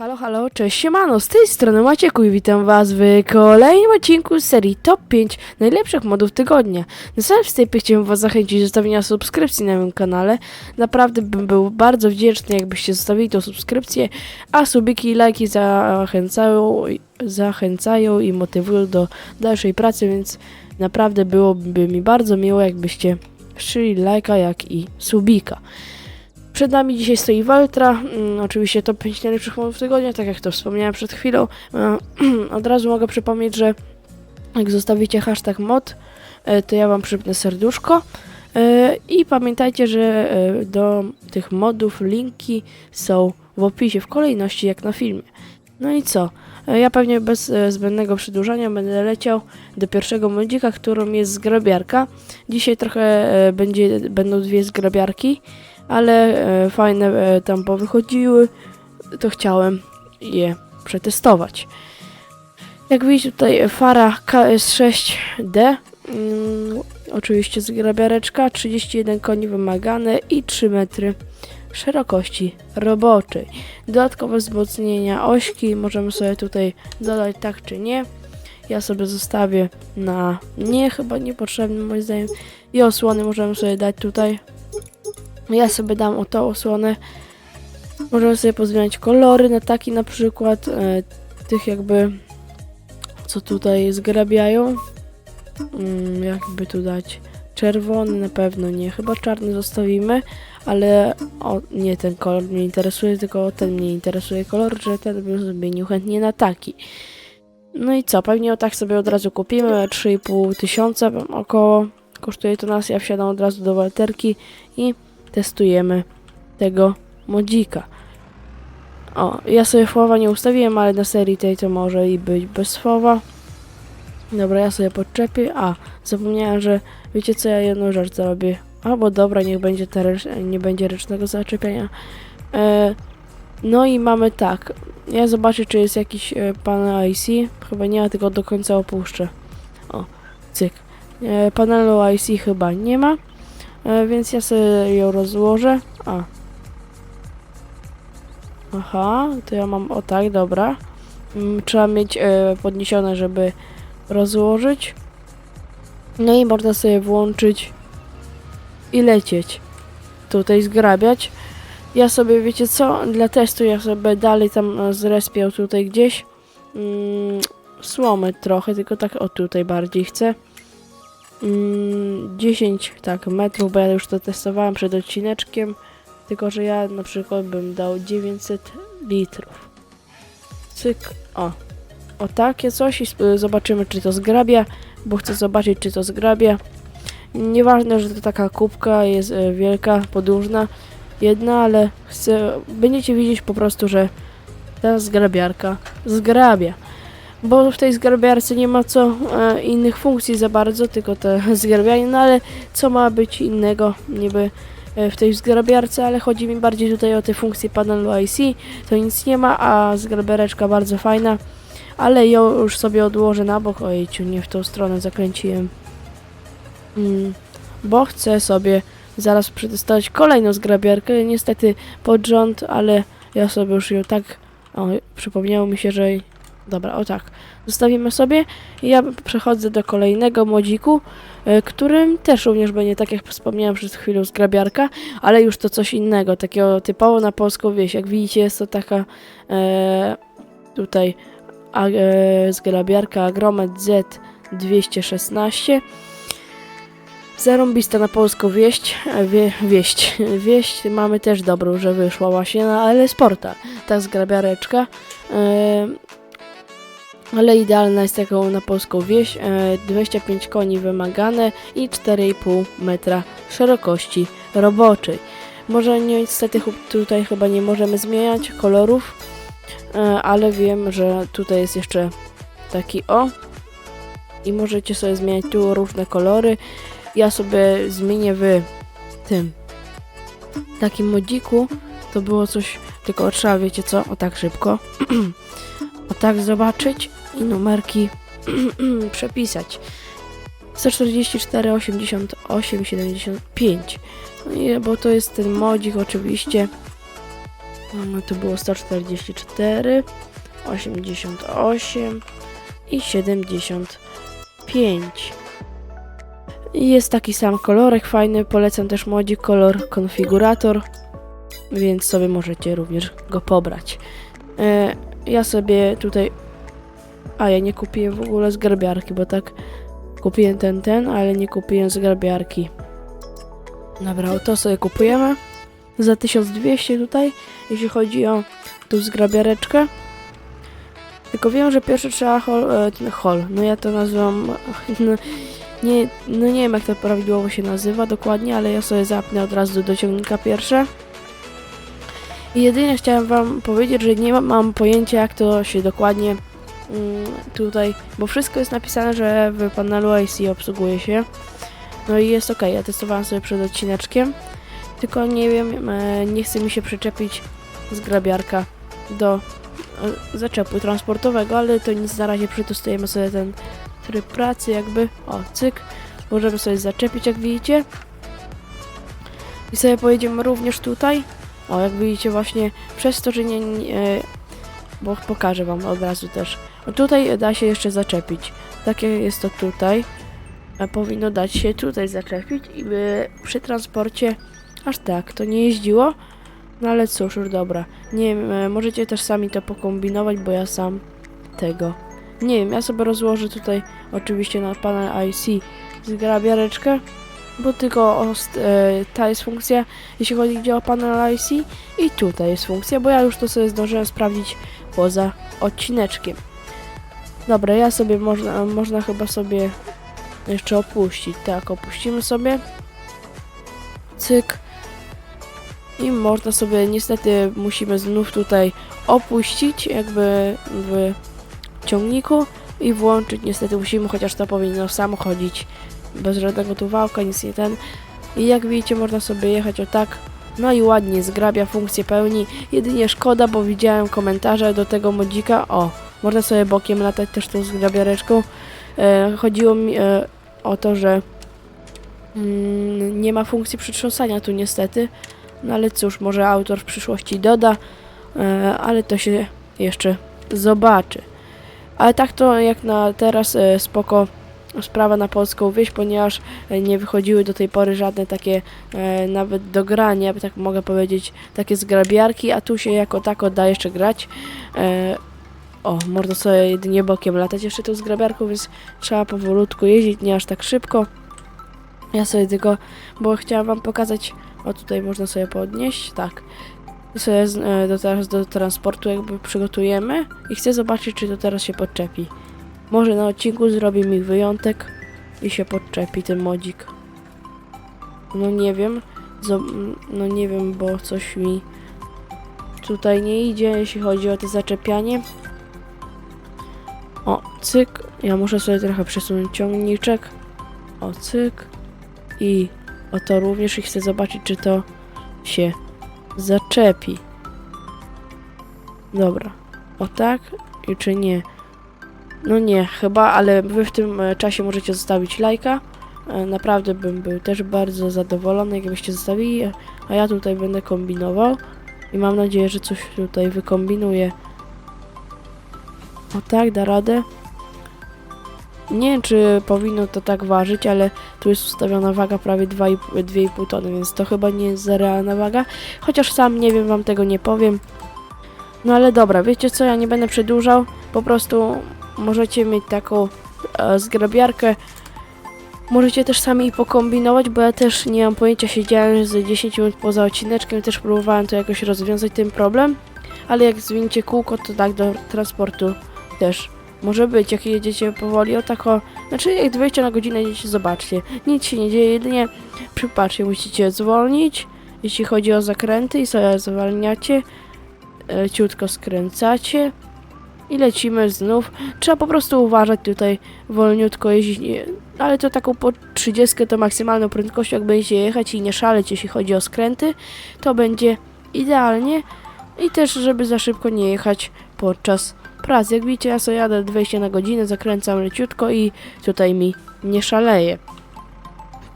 Halo, halo, cześć, siemano, z tej strony Macieku i witam was w kolejnym odcinku z serii Top 5 najlepszych modów tygodnia. Na samym wstępie chciałem was zachęcić do zostawienia subskrypcji na moim kanale. Naprawdę bym był bardzo wdzięczny, jakbyście zostawili tą subskrypcję, a subiki i lajki zachęcają, zachęcają i motywują do dalszej pracy, więc naprawdę byłoby mi bardzo miło, jakbyście szli lajka, jak i subika. Przed nami dzisiaj stoi Waltra, mm, oczywiście top 5 najlepszych modów tygodnia, tak jak to wspomniałem przed chwilą. E, Od razu mogę przypomnieć, że jak zostawicie hashtag mod, e, to ja wam przypnę serduszko. E, I pamiętajcie, że do tych modów linki są w opisie w kolejności jak na filmie. No i co? E, Ja pewnie bez e, zbędnego przedłużania będę leciał do pierwszego modzika, którą jest zgrabiarka. Dzisiaj trochę e, będzie, będą dwie zgrabiarki ale fajne tam powychodziły, to chciałem je przetestować. Jak widzicie tutaj fara KS6D, mm, oczywiście zgrabiareczka, 31 koni wymagane i 3 metry szerokości roboczej. Dodatkowe wzmocnienia ośki możemy sobie tutaj dodać tak czy nie. Ja sobie zostawię na nie, chyba niepotrzebny moim zdaniem. I osłony możemy sobie dać tutaj ja sobie dam o tą osłonę. Możemy sobie pozmieniać kolory na taki na przykład e, tych jakby co tutaj zgrabiają. Mm, jakby tu dać czerwony na pewno nie, chyba czarny zostawimy, ale o, nie ten kolor mnie interesuje, tylko ten mnie interesuje kolor, że ten bym zmienił chętnie na taki. No i co, pewnie tak sobie od razu kupimy, 3,5 tysiąca około. Kosztuje to nas, ja wsiadam od razu do walterki i testujemy tego modzika. O, ja sobie słowa nie ustawiłem, ale na serii tej to może i być bez słowa. Dobra, ja sobie podczepię. A, zapomniałem, że wiecie co, ja jedną rzecz zrobię. Albo dobra, niech będzie ta nie będzie ręcznego zaczepiania. E, no i mamy tak. Ja zobaczę, czy jest jakiś e, panel IC. Chyba nie, ma, tylko do końca opuszczę. O, cyk. E, panelu IC chyba nie ma. E, więc ja sobie ją rozłożę. A. Aha, to ja mam o tak, dobra. Mm, Trzeba mieć e, podniesione, żeby rozłożyć. No i można sobie włączyć i lecieć. Tutaj zgrabiać. Ja sobie, wiecie co, dla testu ja sobie dalej tam zrespiał tutaj gdzieś. Mm, słomy trochę, tylko tak o tutaj bardziej chcę. Mm, 10 tak metrów, bo ja już to testowałem przed odcineczkiem. Tylko, że ja na przykład bym dał 900 litrów. Cyk, o. O takie coś i zobaczymy, czy to zgrabia, bo chcę zobaczyć, czy to zgrabia. Nieważne, że to taka kubka jest e, wielka, podłużna, jedna, ale chcę, będziecie widzieć po prostu, że ta zgrabiarka zgrabia bo w tej zgrabiarce nie ma co e, innych funkcji za bardzo, tylko te zgrabianie, no ale co ma być innego niby e, w tej zgrabiarce, ale chodzi mi bardziej tutaj o te funkcje panelu IC, to nic nie ma, a zgrabiareczka bardzo fajna, ale ją już sobie odłożę na bok, ojciu, nie w tą stronę zakręciłem, mm, bo chcę sobie zaraz przetestować kolejną zgrabiarkę, niestety pod rząd, ale ja sobie już ją tak, o, przypomniało mi się, że Dobra, o tak. Zostawimy sobie. I ja przechodzę do kolejnego modziku, e, którym też również będzie, tak jak wspomniałem przed chwilą, zgrabiarka, ale już to coś innego, takiego typowo na polską wieś. Jak widzicie, jest to taka e, tutaj zgrabiarka Agromet Z216. Zarąbista na polską wieść, e, wie, wieść, wieść mamy też dobrą, że wyszła właśnie na ale sporta, ta zgrabiareczka. E, ale idealna jest taką na polską wieś, e, 25 koni wymagane i 4,5 metra szerokości roboczej. Może niestety tutaj chyba nie możemy zmieniać kolorów, e, ale wiem, że tutaj jest jeszcze taki o i możecie sobie zmieniać tu różne kolory. Ja sobie zmienię w tym takim modziku. To było coś, tylko trzeba wiecie co, o tak szybko. o tak zobaczyć i numerki przepisać. 144, 88, 75. No i, bo to jest ten modzik oczywiście. No, to było 144, 88 i 75. I jest taki sam kolorek fajny, polecam też modzik kolor konfigurator, więc sobie możecie również go pobrać. E, ja sobie tutaj, a ja nie kupiłem w ogóle zgrabiarki, bo tak kupiłem ten, ten, ale nie kupiłem zgrabiarki. Dobra, to sobie kupujemy za 1200 tutaj, jeśli chodzi o tą zgrabiareczkę. Tylko wiem, że pierwszy trzeba hol, e, ten hol, no ja to nazywam, no, nie, no nie wiem jak to prawidłowo się nazywa dokładnie, ale ja sobie zapnę od razu do ciągnika pierwsze. I jedynie chciałem wam powiedzieć, że nie mam, pojęcia jak to się dokładnie mm, tutaj, bo wszystko jest napisane, że w panelu IC obsługuje się. No i jest ok, ja testowałam sobie przed odcineczkiem, tylko nie wiem, e, nie chce mi się przyczepić zgrabiarka do e, zaczepu transportowego, ale to nic na razie przetestujemy sobie ten tryb pracy jakby, o cyk, możemy sobie zaczepić jak widzicie. I sobie pojedziemy również tutaj, o jak widzicie właśnie przez to, że nie, e, bo pokażę wam od razu też, o tutaj da się jeszcze zaczepić, takie jest to tutaj, a powinno dać się tutaj zaczepić i by przy transporcie aż tak to nie jeździło. No ale cóż, już dobra. Nie wiem, e, możecie też sami to pokombinować, bo ja sam tego nie wiem. Ja sobie rozłożę tutaj oczywiście na panel IC zgrabiareczkę, bo tylko e, ta jest funkcja, jeśli chodzi o panel IC i tutaj jest funkcja, bo ja już to sobie zdążyłem sprawdzić poza odcineczkiem. Dobra, ja sobie można, można chyba sobie jeszcze opuścić. Tak, opuścimy sobie. Cyk. I można sobie, niestety musimy znów tutaj opuścić jakby w ciągniku i włączyć. Niestety musimy, chociaż to powinno samo chodzić bez żadnego tu wałka, nic nie ten. I jak widzicie, można sobie jechać o tak. No i ładnie zgrabia funkcję pełni. Jedynie szkoda, bo widziałem komentarze do tego modzika. O, można sobie bokiem latać też tą zgrabiareczką. E, chodziło mi e, o to, że mm, nie ma funkcji przytrząsania tu niestety. No ale cóż, może autor w przyszłości doda, e, ale to się jeszcze zobaczy. Ale tak to jak na teraz e, spoko sprawa na polską wieś, ponieważ e, nie wychodziły do tej pory żadne takie nawet do grania, tak mogę powiedzieć, takie zgrabiarki, a tu się jako tako da jeszcze grać. O, można sobie jedynie bokiem latać jeszcze tą zgrabiarką, więc trzeba powolutku jeździć, nie aż tak szybko. Ja sobie tylko, bo chciałam wam pokazać, o tutaj można sobie podnieść, tak. Sobie z- e, do, teraz do transportu jakby przygotujemy i chcę zobaczyć, czy to teraz się podczepi. Może na odcinku zrobi mi wyjątek i się podczepi ten modzik. No nie wiem, no nie wiem, bo coś mi tutaj nie idzie, jeśli chodzi o to zaczepianie. O, cyk. Ja muszę sobie trochę przesunąć ciągniczek. O, cyk. I o to również i chcę zobaczyć, czy to się zaczepi. Dobra. O tak? I czy nie? No nie, chyba, ale wy w tym e, czasie możecie zostawić lajka. E, Naprawdę bym był też bardzo zadowolony, jakbyście zostawili, e, a ja tutaj będę kombinował i mam nadzieję, że coś tutaj wykombinuję. O tak, da radę. Nie wiem, czy powinno to tak ważyć, ale tu jest ustawiona waga prawie 2,5 2,5 tony, więc to chyba nie jest realna waga. Chociaż sam nie wiem, wam tego nie powiem. No ale dobra, wiecie co, ja nie będę przedłużał. Po prostu możecie mieć taką e, zgrabiarkę. Możecie też sami pokombinować, bo ja też nie mam pojęcia, siedziałem z 10 minut poza odcineczkiem, też próbowałem to jakoś rozwiązać ten problem. Ale jak zwiniecie kółko, to tak do transportu też może być, jak jedziecie powoli, o tak o, znaczy jak 20 na godzinę jedziecie, zobaczcie, nic się nie dzieje, jedynie przypatrzcie, musicie zwolnić, jeśli chodzi o zakręty i sobie zwalniacie, leciutko skręcacie i lecimy znów. Trzeba po prostu uważać tutaj, wolniutko jeździć, ale to taką po 30 to maksymalną prędkością, jak będziecie jechać i nie szaleć, jeśli chodzi o skręty, to będzie idealnie. I też, żeby za szybko nie jechać podczas pracy. Jak widzicie, ja sobie jadę 20 na godzinę, zakręcam leciutko i tutaj mi nie szaleje.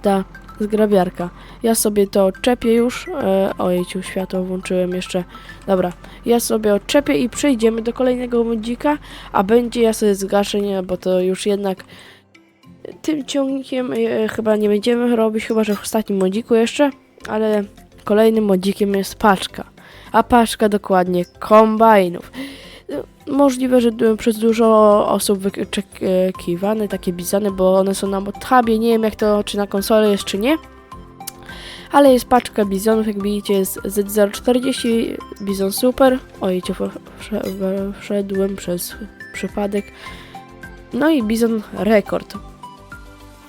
Ta zgrabiarka. Ja sobie to odczepię już. E, ojejciu, światło włączyłem jeszcze. Dobra, ja sobie odczepię i przejdziemy do kolejnego modzika, a będzie ja sobie zgaszę, nie, bo to już jednak tym ciągnikiem e, chyba nie będziemy robić, chyba że w ostatnim modziku jeszcze, ale kolejnym modzikiem jest paczka. A paczka dokładnie kombajnów. Możliwe, że przez dużo osób wyczekiwane takie bizony, bo one są na motabie, nie wiem jak to, czy na konsolę jest, czy nie. Ale jest paczka bizonów, jak widzicie jest Z040, bizon super. Ojcie, wszedłem przez przypadek. No i bizon rekord.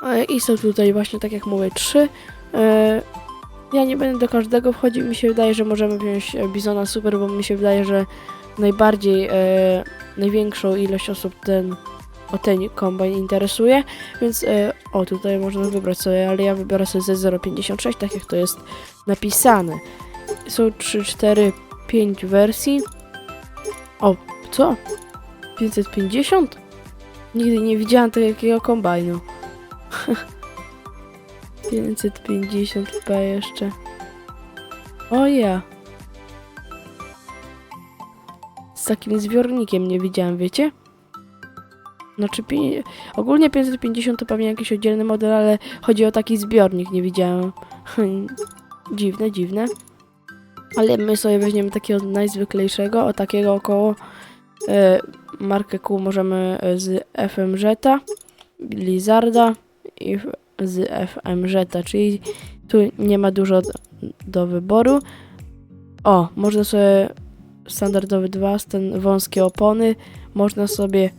E, I są tutaj właśnie, tak jak mówię, trzy. E, Ja nie będę do każdego wchodził. Mi się wydaje, że możemy wziąć Bizona Super, bo mi się wydaje, że najbardziej, e, największą ilość osób ten, o ten kombajn interesuje. Więc e, o, tutaj można wybrać sobie, ale ja wybiorę sobie Z056, tak jak to jest napisane. Są 3, 4, 5 wersji. O, co? 550? Nigdy nie widziałam takiego kombajnu. 550p jeszcze. O ja. Z takim zbiornikiem nie widziałam, wiecie? Znaczy, pi- ogólnie 550 to pewnie jakiś oddzielny model, ale chodzi o taki zbiornik, nie widziałam. dziwne, dziwne. Ale my sobie weźmiemy takiego najzwyklejszego, o takiego około e, markę Q możemy e, z FMZ, Lizarda i z FMZ, czyli tu nie ma dużo do wyboru. O, można sobie standardowy 2, stan, wąskie opony, można sobie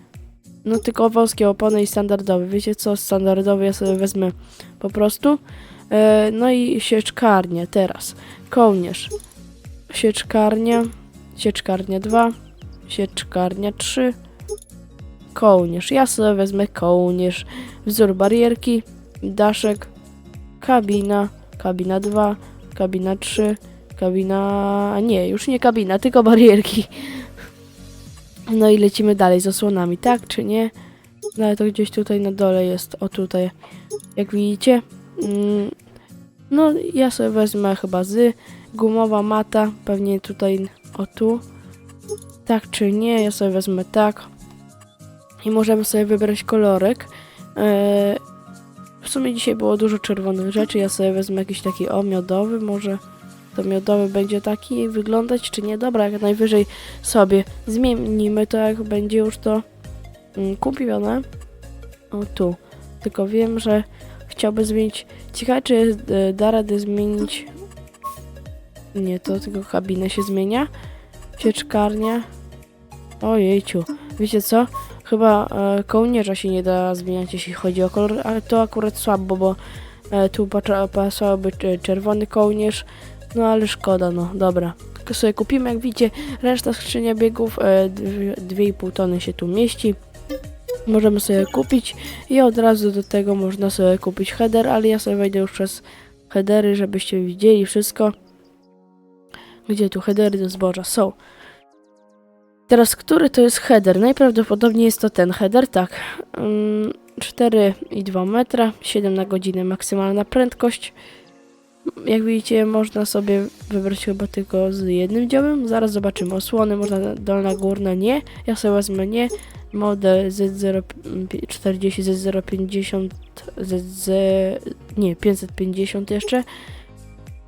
no tylko wąskie opony i standardowy. Wiecie co? Standardowy ja sobie wezmę po prostu. E, no i sieczkarnia teraz. Kołnierz. Sieczkarnia. Sieczkarnia 2. Sieczkarnia 3. Kołnierz. Ja sobie wezmę kołnierz. Wzór barierki. Daszek. Kabina. Kabina 2. Kabina 3. Kabina... Nie, już nie kabina, tylko barierki. No i lecimy dalej z osłonami, tak czy nie? No ale to gdzieś tutaj na dole jest, o tutaj, jak widzicie. Mm, no ja sobie wezmę chyba z gumowa mata, pewnie tutaj, o tu. Tak czy nie, ja sobie wezmę tak. I możemy sobie wybrać kolorek. Eee, w sumie dzisiaj było dużo czerwonych rzeczy, ja sobie wezmę jakiś taki o może to miodowy będzie taki wyglądać, czy nie? Dobra, jak najwyżej sobie zmienimy to, jak będzie już to mm, kupione. O tu. Tylko wiem, że chciałby zmienić. Ciekawe, czy e, da radę zmienić. Nie, to tylko kabinę się zmienia. Sieczkarnia. Ojejciu. Wiecie co? Chyba e, kołnierza się nie da zmieniać, jeśli chodzi o kolor, ale to akurat słabo, bo e, tu pasowałoby e, czerwony kołnierz, no ale szkoda, no dobra. Tylko sobie kupimy, jak widzicie, reszta skrzynia biegów, e, dwie- 2,5 tony się tu mieści. Możemy sobie kupić i od razu do tego można sobie kupić header, ale ja sobie wejdę już przez headery, żebyście widzieli wszystko. Gdzie tu headery do zboża są. Teraz, który to jest header? Najprawdopodobniej jest to ten header, tak. Ym, 4,2 metra, 7 na godzinę maksymalna prędkość. Jak widzicie, można sobie wybrać chyba tylko z jednym działem. Zaraz zobaczymy. Osłony można dolna, górna, nie. Ja sobie wezmę nie. Model Z040, Z050, ZZ... nie, 550 jeszcze.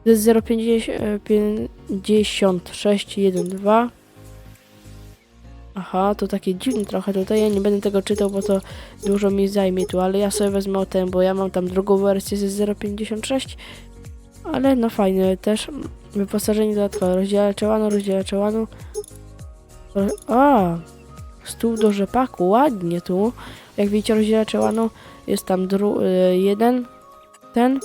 Z05612. Aha, to takie dziwne trochę tutaj. Ja nie będę tego czytał, bo to dużo mi zajmie tu, ale ja sobie wezmę o ten, bo ja mam tam drugą wersję z 056. Ale no fajne też. Wyposażenie dodatkowe. Rozdzielacz łanu, rozdzielacz łanu. A, stół do rzepaku, ładnie tu. Jak widzicie, rozdzielacz łanu jest tam y, jeden, ten.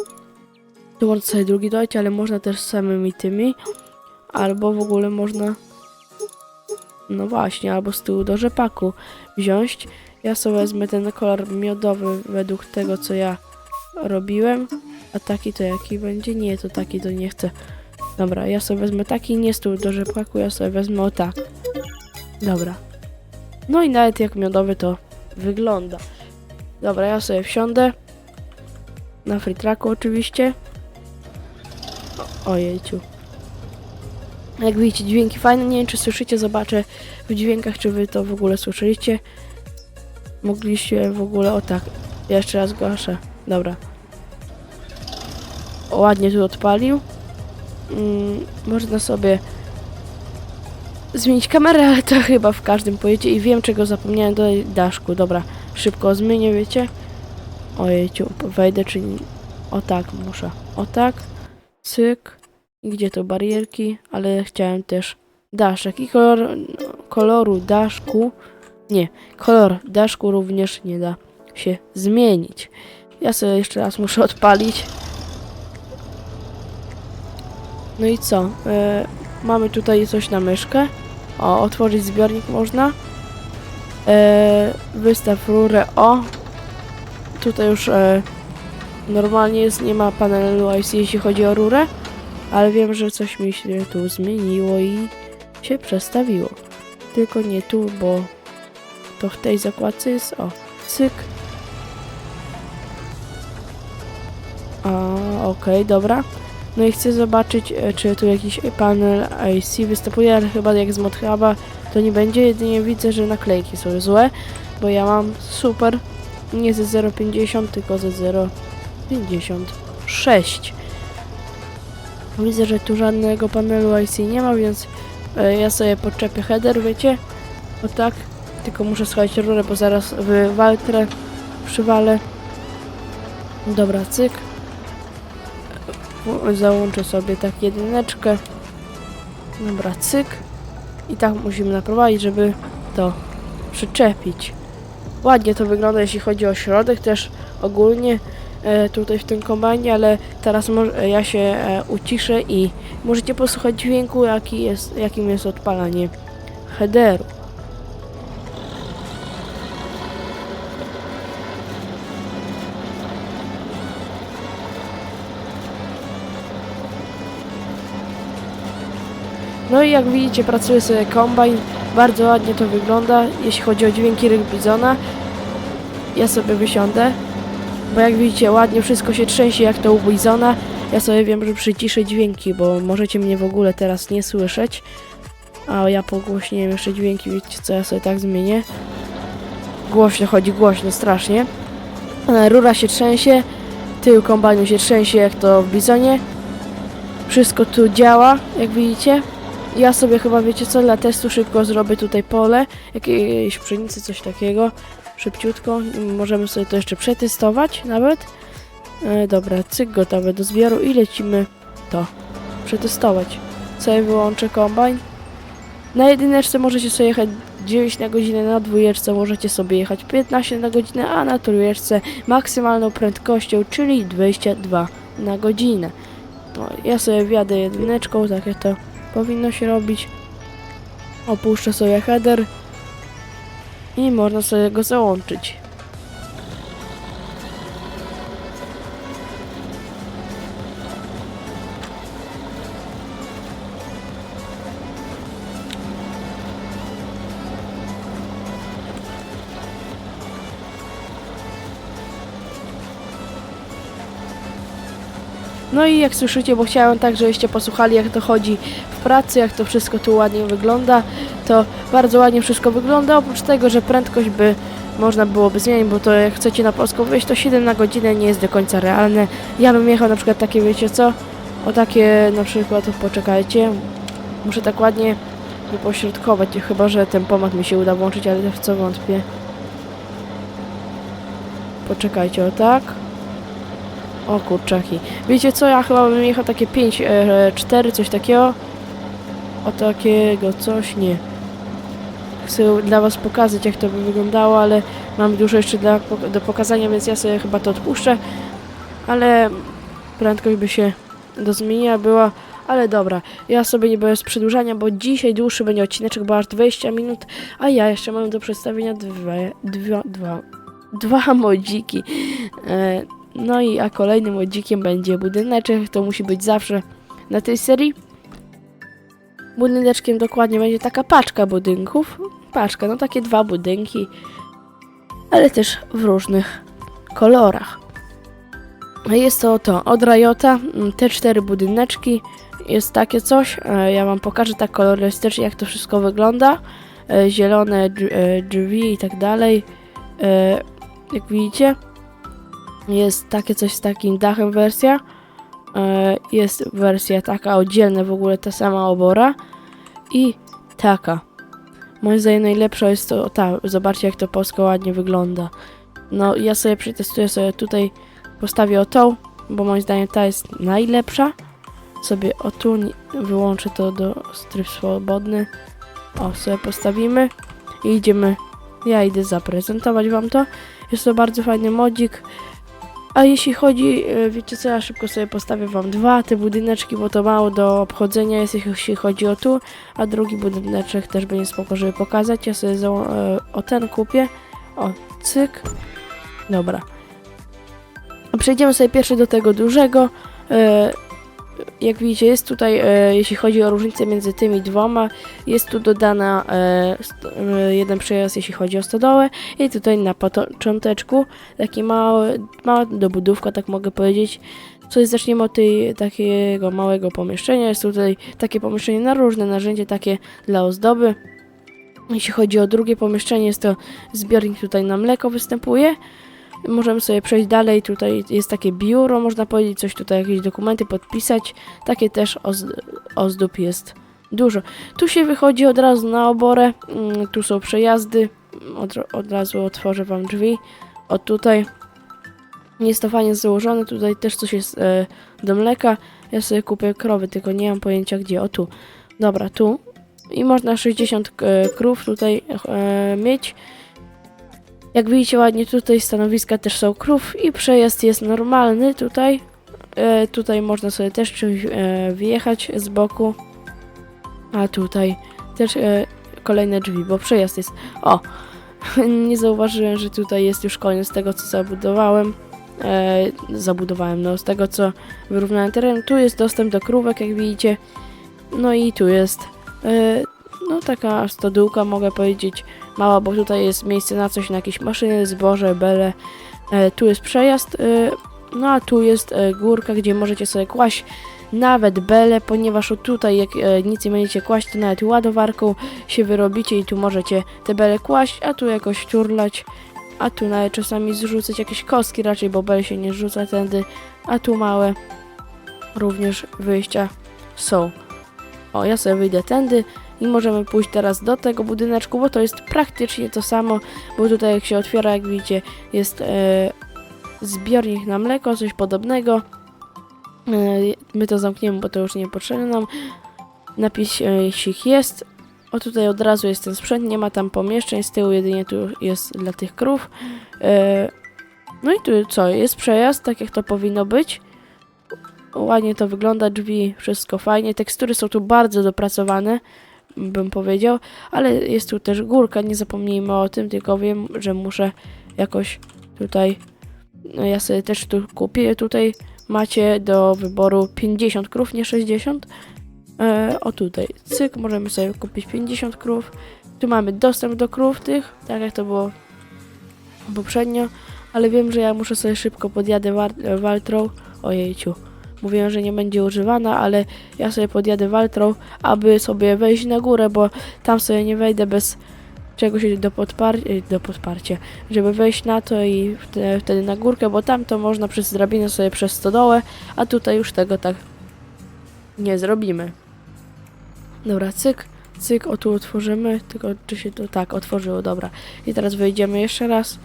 Tu można sobie drugi dodać, ale można też samymi tymi. Albo w ogóle można, no właśnie, albo tyłu do rzepaku wziąć. Ja sobie wezmę ten kolor miodowy według tego, co ja robiłem. A taki to jaki będzie? Nie, to taki to nie chcę. Dobra, ja sobie wezmę taki, nie stół do rzepaku, ja sobie wezmę o tak. Dobra. No i nawet jak miodowy to wygląda. Dobra, ja sobie wsiądę. Na free tracku oczywiście. O, ojejciu. Jak widzicie, dźwięki fajne. Nie wiem, czy słyszycie, zobaczę w dźwiękach, czy wy to w ogóle słyszeliście. Mogliście w ogóle, o tak, jeszcze raz gaszę. Dobra. Ładnie tu odpalił. Mm, można sobie zmienić kamerę, ale to chyba w każdym pojedzie i wiem, czego zapomniałem do daszku. Dobra, szybko zmienię, wiecie? Ojejciu, wejdę, czy... O tak, muszę. O tak. Cyk. Gdzie to barierki? Ale chciałem też daszek. I kolor, koloru daszku... Nie, kolor daszku również nie da się zmienić. Ja sobie jeszcze raz muszę odpalić. No i co? E, mamy tutaj coś na myszkę. O, otworzyć zbiornik można. E, wystaw rurę O. Tutaj już e, normalnie jest, nie ma panelu IC jeśli chodzi o rurę. Ale wiem, że coś mi się tu zmieniło i się przestawiło. Tylko nie tu, bo to w tej zakładce jest o, cyk. A, okej, dobra. No i chcę zobaczyć, e, czy tu jakiś panel IC występuje, ale chyba jak z ModHuba to nie będzie. Jedynie widzę, że naklejki są złe, bo ja mam super, nie ze 0,50, tylko ze 0,56. Widzę, że tu żadnego panelu IC nie ma, więc e, ja sobie podczepię header, wiecie? O tak. Tylko muszę schować rurę, bo zaraz w waltrę przywalę. Dobra, cyk. Załączę sobie tak jedyneczkę. Dobra, cyk. I tak musimy naprowadzić, żeby to przyczepić. Ładnie to wygląda, jeśli chodzi o środek, też ogólnie e, tutaj w tym kombajnie, ale teraz e, ja się e, uciszę i możecie posłuchać dźwięku, jaki jest, jakim jest odpalanie headeru. No i jak widzicie, pracuje sobie kombajn. Bardzo ładnie to wygląda, jeśli chodzi o dźwięki ryk bizona. Ja sobie wysiądę, bo jak widzicie, ładnie wszystko się trzęsie jak to u bizona. Ja sobie wiem, że przyciszę dźwięki, bo możecie mnie w ogóle teraz nie słyszeć. A ja pogłośniłem jeszcze dźwięki, wiecie co, ja sobie tak zmienię. Głośno chodzi, głośno, strasznie. Rura się trzęsie, tył kombajnu się trzęsie jak to w bizonie. Wszystko tu działa, jak widzicie. Ja sobie chyba, wiecie co, dla testu szybko zrobię tutaj pole, jakiejś pszenicy, coś takiego, szybciutko. Możemy sobie to jeszcze przetestować nawet. E, dobra, cyk gotowe do zbioru i lecimy to przetestować. Sobie wyłączę kombajn. Na jedyneczce możecie sobie jechać 9 na godzinę, na dwójeczce możecie sobie jechać 15 na godzinę, a na trójeczce maksymalną prędkością, czyli 22 na godzinę. No, ja sobie wjadę jedyneczką, tak jak to powinno się robić. Opuszczę sobie header i można sobie go załączyć. No i jak słyszycie, bo chciałem tak, żebyście posłuchali jak to chodzi w pracy, jak to wszystko tu ładnie wygląda, to bardzo ładnie wszystko wygląda, oprócz tego, że prędkość by można byłoby zmienić, bo to jak chcecie na polską wyjść, to 7 na godzinę nie jest do końca realne. Ja bym jechał na przykład takie, wiecie co, o takie na przykład, poczekajcie, muszę tak ładnie wypośrodkować, chyba, że ten pomad mi się uda włączyć, ale w co wątpię. Poczekajcie, o tak. O kurczaki. Wiecie co, ja chyba bym jechał takie 5, e, 4, coś takiego. O takiego coś, nie. Chcę dla was pokazać jak to by wyglądało, ale mam dużo jeszcze dla, do pokazania, więc ja sobie chyba to odpuszczę. Ale prędkość by się do zmienienia była. Ale dobra, ja sobie nie bez przedłużania, bo dzisiaj dłuższy będzie odcineczek, bo aż 20 minut, a ja jeszcze mam do przedstawienia dwie, dwa, dwa, dwa modziki. E, no i a kolejnym modzikiem będzie budyneczek, to musi być zawsze na tej serii. Budyneczkiem dokładnie będzie taka paczka budynków. Paczka, no takie dwa budynki, ale też w różnych kolorach. Jest to to od Riota, mm, te cztery budyneczki, jest takie coś, e, ja wam pokażę tak kolorystycznie jak to wszystko wygląda, E, zielone e, drzwi i tak dalej, jak widzicie, jest takie coś z takim dachem wersja, E, jest wersja taka oddzielna w ogóle ta sama obora i taka. Moim zdaniem najlepsza jest to ta, zobaczcie jak to polsko ładnie wygląda. No ja sobie przetestuję sobie tutaj, postawię o tą, bo moim zdaniem ta jest najlepsza. Sobie o tu wyłączę to do tryb swobodny. O, sobie postawimy i idziemy. Ja idę zaprezentować wam to. Jest to bardzo fajny modzik. A jeśli chodzi, e, wiecie co, ja szybko sobie postawię wam dwa te budyneczki, bo to mało do obchodzenia jest, jeśli chodzi o tu, a drugi budyneczek też będzie spoko, żeby pokazać. Ja sobie e, o ten kupię. O, cyk. Dobra. Przejdziemy sobie pierwszy do tego dużego. Jak widzicie, jest tutaj, e, jeśli chodzi o różnicę między tymi dwoma, jest tu dodana e, e, jeden przejazd, jeśli chodzi o stodołę i tutaj na począteczku taki mały, mała dobudówka, tak mogę powiedzieć. Co zaczniemy od tej, takiego małego pomieszczenia. Jest tutaj takie pomieszczenie na różne narzędzia, takie dla ozdoby. Jeśli chodzi o drugie pomieszczenie, jest to zbiornik tutaj na mleko występuje. Możemy sobie przejść dalej, tutaj jest takie biuro, można powiedzieć, coś tutaj, jakieś dokumenty podpisać. Takie też oz- ozdób jest dużo. Tu się wychodzi od razu na oborę, mm, tu są przejazdy, od, od razu otworzę Wam drzwi. O tutaj jest to fajnie założone, tutaj też coś jest e, do mleka. Ja sobie kupię krowy, tylko nie mam pojęcia gdzie. O tu. Dobra, tu. I można 60 e, krów tutaj e, mieć. Jak widzicie ładnie tutaj stanowiska też są krów i przejazd jest normalny tutaj. E, tutaj można sobie też e, wjechać z boku. A tutaj też e, kolejne drzwi, bo przejazd jest... O! Nie zauważyłem, że tutaj jest już koniec tego, co zabudowałem. E, zabudowałem, no z tego, co wyrównałem teren. Tu jest dostęp do krówek, jak widzicie. No i tu jest... E, no taka stodółka, mogę powiedzieć, mała, bo tutaj jest miejsce na coś, na jakieś maszyny, zboże, bele. E, tu jest przejazd, e, no a tu jest e, górka, gdzie możecie sobie kłaść nawet bele, ponieważ tutaj jak e, nic nie będziecie kłaść, to nawet ładowarką się wyrobicie i tu możecie te bele kłaść, a tu jakoś turlać, a tu nawet czasami zrzucać jakieś kostki raczej, bo bele się nie rzuca tędy, a tu małe również wyjścia są. O, ja sobie wyjdę tędy, i możemy pójść teraz do tego budyneczku, bo to jest praktycznie to samo, bo tutaj jak się otwiera, jak widzicie, jest e, zbiornik na mleko, coś podobnego. E, my to zamkniemy, bo to już nie potrzebne nam. Napis e, jeśli jest. O tutaj od razu jest ten sprzęt, nie ma tam pomieszczeń, z tyłu jedynie tu jest dla tych krów. E, no i tu co, jest przejazd, tak jak to powinno być. Ładnie to wygląda, drzwi, wszystko fajnie. Tekstury są tu bardzo dopracowane bym powiedział, ale jest tu też górka, nie zapomnijmy o tym, tylko wiem, że muszę jakoś tutaj, no ja sobie też tu kupię, tutaj macie do wyboru 50 krów, nie 60, e, o tutaj, cyk, możemy sobie kupić 50 krów, tu mamy dostęp do krów tych, tak jak to było poprzednio, ale wiem, że ja muszę sobie szybko podjadę Waltrą, ojejciu, mówiłem, że nie będzie używana, ale ja sobie podjadę Waltrą, aby sobie wejść na górę, bo tam sobie nie wejdę bez czegoś do, podpar- do podparcia, żeby wejść na to i wte- wtedy na górkę, bo tam to można przez drabinę sobie przez stodołę, a tutaj już tego tak nie zrobimy. Dobra, cyk, cyk, o tu otworzymy, tylko czy się to tak otworzyło, dobra. I teraz wejdziemy jeszcze raz.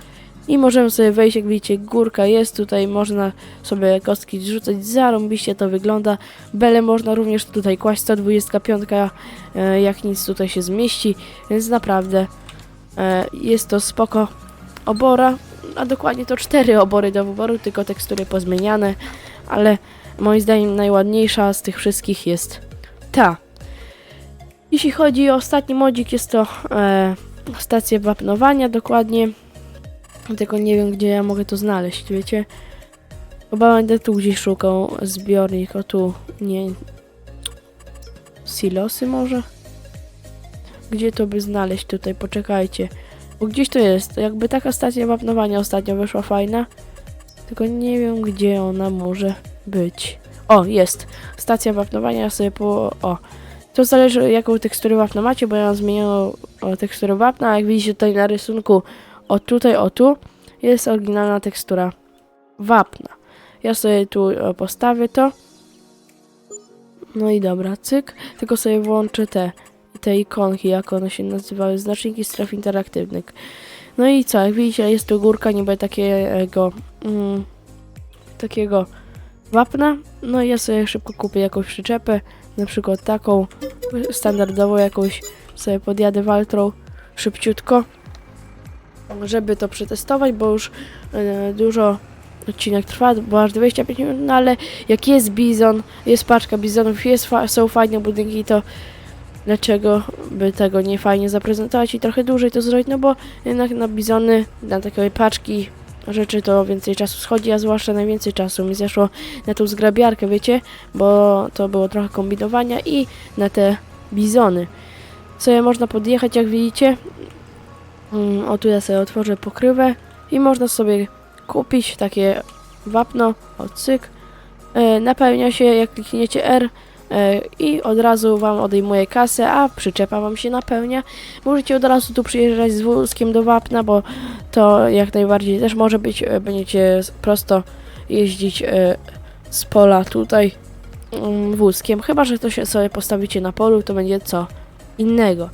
I możemy sobie wejść, jak widzicie, górka jest tutaj, można sobie kostki zrzucać, zarąbiście to wygląda. Bele można również tutaj kłaść, 125, e, jak nic tutaj się zmieści, więc naprawdę e, jest to spoko obora, a dokładnie to cztery obory do wyboru, tylko tekstury pozmieniane, ale moim zdaniem najładniejsza z tych wszystkich jest ta. Jeśli chodzi o ostatni modzik, jest to e, stacja wapnowania dokładnie. Tylko nie wiem, gdzie ja mogę to znaleźć, wiecie? Chyba będę tu gdzieś szukał zbiornik, o tu, nie... Silosy może? Gdzie to by znaleźć tutaj? Poczekajcie. Bo gdzieś to jest. Jakby taka stacja wapnowania ostatnio wyszła fajna. Tylko nie wiem, gdzie ona może być. O, jest. Stacja wapnowania, ja sobie po... O. To zależy, jaką teksturę wapna macie, bo ja mam zmienioną teksturę wapna, jak widzicie tutaj na rysunku, o tutaj, o tu, jest oryginalna tekstura wapna. Ja sobie tu e, postawię to. No i dobra, cyk. Tylko sobie włączę te, te ikonki, jak one się nazywały, znaczniki stref interaktywnych. No i co, jak widzicie, jest tu górka niby takiego, mm, takiego wapna. No i ja sobie szybko kupię jakąś przyczepę, na przykład taką standardową jakąś sobie podjadę waltrą szybciutko, żeby to przetestować, bo już e, dużo odcinek trwa, bo aż 25 minut, no ale jak jest bizon, jest paczka bizonów, jest fa- są fajne budynki, to dlaczego by tego nie fajnie zaprezentować i trochę dłużej to zrobić, no bo jednak na bizony, na takie paczki rzeczy to więcej czasu schodzi, a zwłaszcza najwięcej czasu mi zeszło na tą zgrabiarkę, wiecie, bo to było trochę kombinowania i na te bizony. Sobie można podjechać, jak widzicie. Mm, O, tu ja sobie otworzę pokrywę i można sobie kupić takie wapno, o cyk. E, napełnia się, jak klikniecie R e, i od razu Wam odejmuje kasę, a przyczepa Wam się napełnia. Możecie od razu tu przyjeżdżać z wózkiem do wapna, bo to jak najbardziej też może być, e, będziecie prosto jeździć z pola tutaj mm, wózkiem, chyba że to się sobie postawicie na polu, to będzie co innego.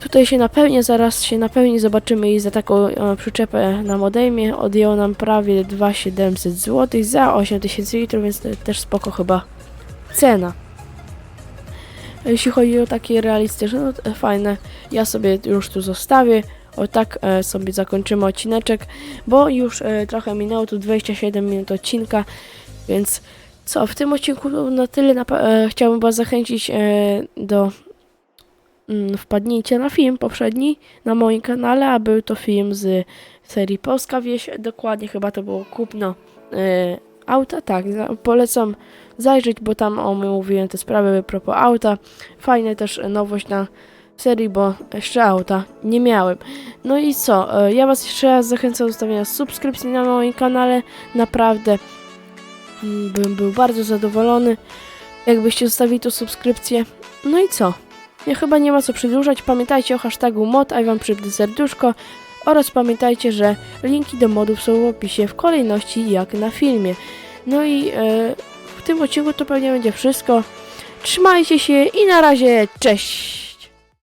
Tutaj się napełnia, zaraz się napełni, zobaczymy i za taką e, przyczepę nam odejmie. Odjęło nam prawie 2700 zł za 8000 litrów, więc to też spoko chyba cena. Jeśli chodzi o takie realistyczne, no fajne, ja sobie już tu zostawię. O tak e, sobie zakończymy odcineczek, bo już e, trochę minęło tu 27 minut odcinka, więc co, w tym odcinku na tyle napa- e, chciałbym Was zachęcić e, do wpadnijcie na film poprzedni na moim kanale, a był to film z serii Polska Wieś, dokładnie chyba to było kupno e, auta, tak, polecam zajrzeć, bo tam omówiłem te sprawy propos auta, fajna też nowość na serii, bo jeszcze auta nie miałem. No i co, e, ja Was jeszcze raz zachęcam do zostawienia subskrypcji na moim kanale, naprawdę mm, bym był bardzo zadowolony, jakbyście zostawili tu subskrypcję. No i co? Ja chyba nie ma co przedłużać. Pamiętajcie o hashtagu mod, a wam przypnę serduszko. Oraz pamiętajcie, że linki do modów są w opisie w kolejności jak na filmie. No i e, w tym odcinku to pewnie będzie wszystko. Trzymajcie się i na razie, cześć!